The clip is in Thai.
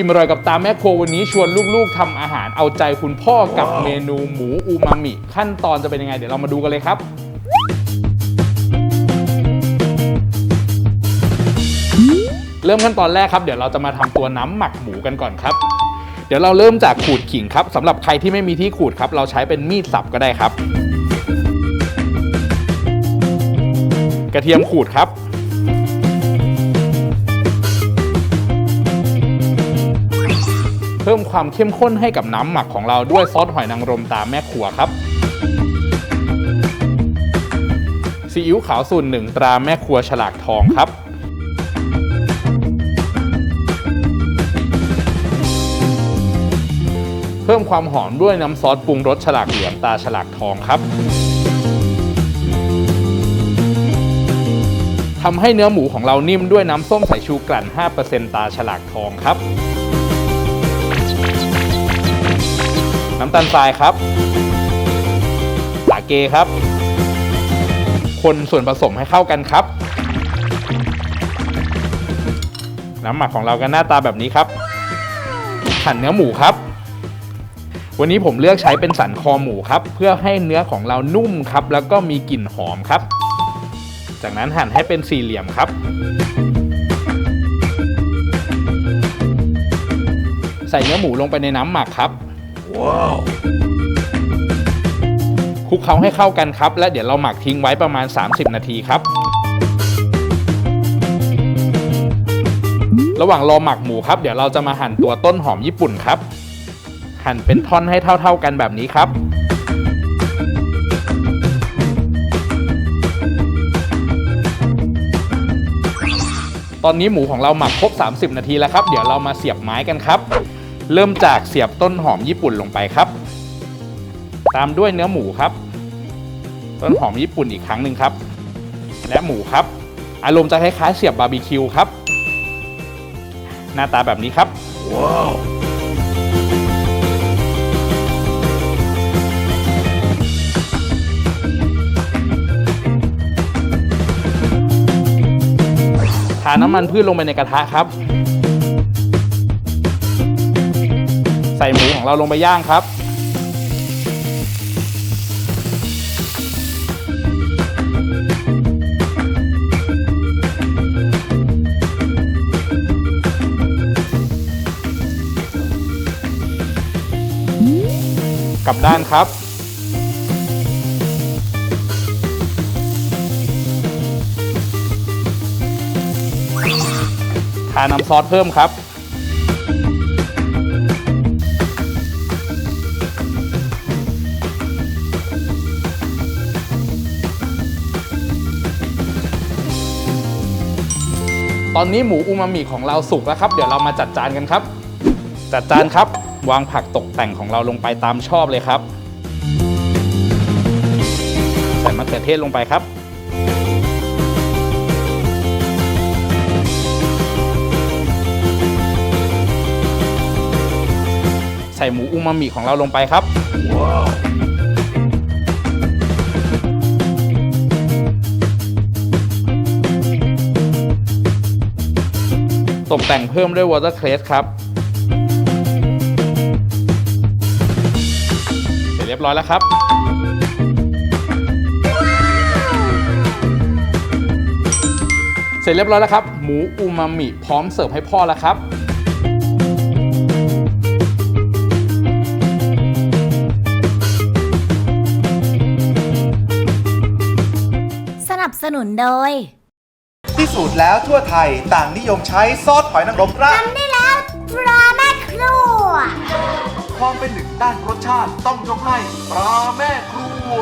อิ่มอร่อยกับตาแม่ครัววันนี้ชวนลูกๆทำอาหารเอาใจคุณพ่อกับเมนูหมูอูมามิ ขั้นตอนจะเป็นยังไง เดี๋ยวเรามาดูกันเลยครับเริ่มขั้นตอนแรกครับ เดี๋ยวเราจะมาทำตัวน้ำหมักหมูกันก่อนครับ เดี๋ยวเราเริ่มจากขูดขิงครับสำหรับใครที่ไม่มีที่ขูดครับ เราใช้เป็นมีดสับก็ได้ครับ กระเทียมขูดครับ เพิ่มความเข้มข้นให้กับน้ำหมักของเราด้วยซอสหอยนางรมตามแม่ครัวครับซีอิ๊วขาวสูตรหนึ่งตราแม่ครัวฉลากทองครับเพิ่มความหอมด้วยน้ำซอสปรุงรสฉลากเหลืองตาฉลากทองครับทำให้เนื้อหมูของเรานิ่มด้วยน้ำส้มสายชูกลั่น 5%ตาฉลากทองครับ น้ำตาลทรายครับสาเกครับ คนส่วนผสมให้เข้ากันครับ น้ำหมักของเราก็หน้าตาแบบนี้ครับหั่นเนื้อหมูครับ วันนี้ผมเลือกใช้เป็นสันคอหมูครับ เพื่อให้เนื้อของเรานุ่มครับ แล้วก็มีกลิ่นหอมครับ จากนั้นหั่นให้เป็นสี่เหลี่ยมครับ ใส่เนื้อหมูลงไปในน้ำหมักครับ คลุกเคล้าให้เข้ากันครับ และเดี๋ยวเราหมักทิ้งไว้ประมาณ 30 นาทีครับ ระหว่างรอหมักหมูครับ เดี๋ยวเราจะมาหั่นตัวต้นหอมญี่ปุ่นครับ หั่นเป็นท่อนให้เท่า ๆกันแบบนี้ครับตอนนี้หมูของเราหมักครบ 30 นาทีแล้วครับ เดี๋ยวเรามาเสียบไม้กันครับ เริ่มจากเสียบต้นหอมญี่ปุ่นลงไปครับ ตามด้วยเนื้อหมูครับ ต้นหอมญี่ปุ่นอีกครั้งหนึ่งครับ และหมูครับ อารมณ์จะคล้ายๆเสียบบาร์บีคิวครับ หน้าตาแบบนี้ครับทาน้ำมันพืชลงไปในกระทะครับ ใส่หมูของเราลงไปย่างครับ กลับด้านครับทาน้ำซอสเพิ่มครับ ตอนนี้หมูอูมามิของเราสุกแล้วครับ เดี๋ยวเรามาจัดจานกันครับ จัดจานครับ วางผักตกแต่งของเราลงไปตามชอบเลยครับใส่มะเขือเทศลงไปครับ ใส่หมูอูมามิของเราลงไปครับ ตกแต่งเพิ่มด้วยวอเตอร์เครสครับ เสร็จเรียบร้อยแล้วครับเสร็จเรียบร้อยแล้วครับ หมูอูมามิพร้อมเสิร์ฟให้พ่อแล้วครับ สนับสนุนโดย ที่สุดแล้วทั่วไทยต่างนิยมใช้ซอสหอยนางรมราดทำได้แล้วปลาแม่ครัว ความเป็นหนึ่งด้านรสชาติต้องยกให้ปลาแม่ครัว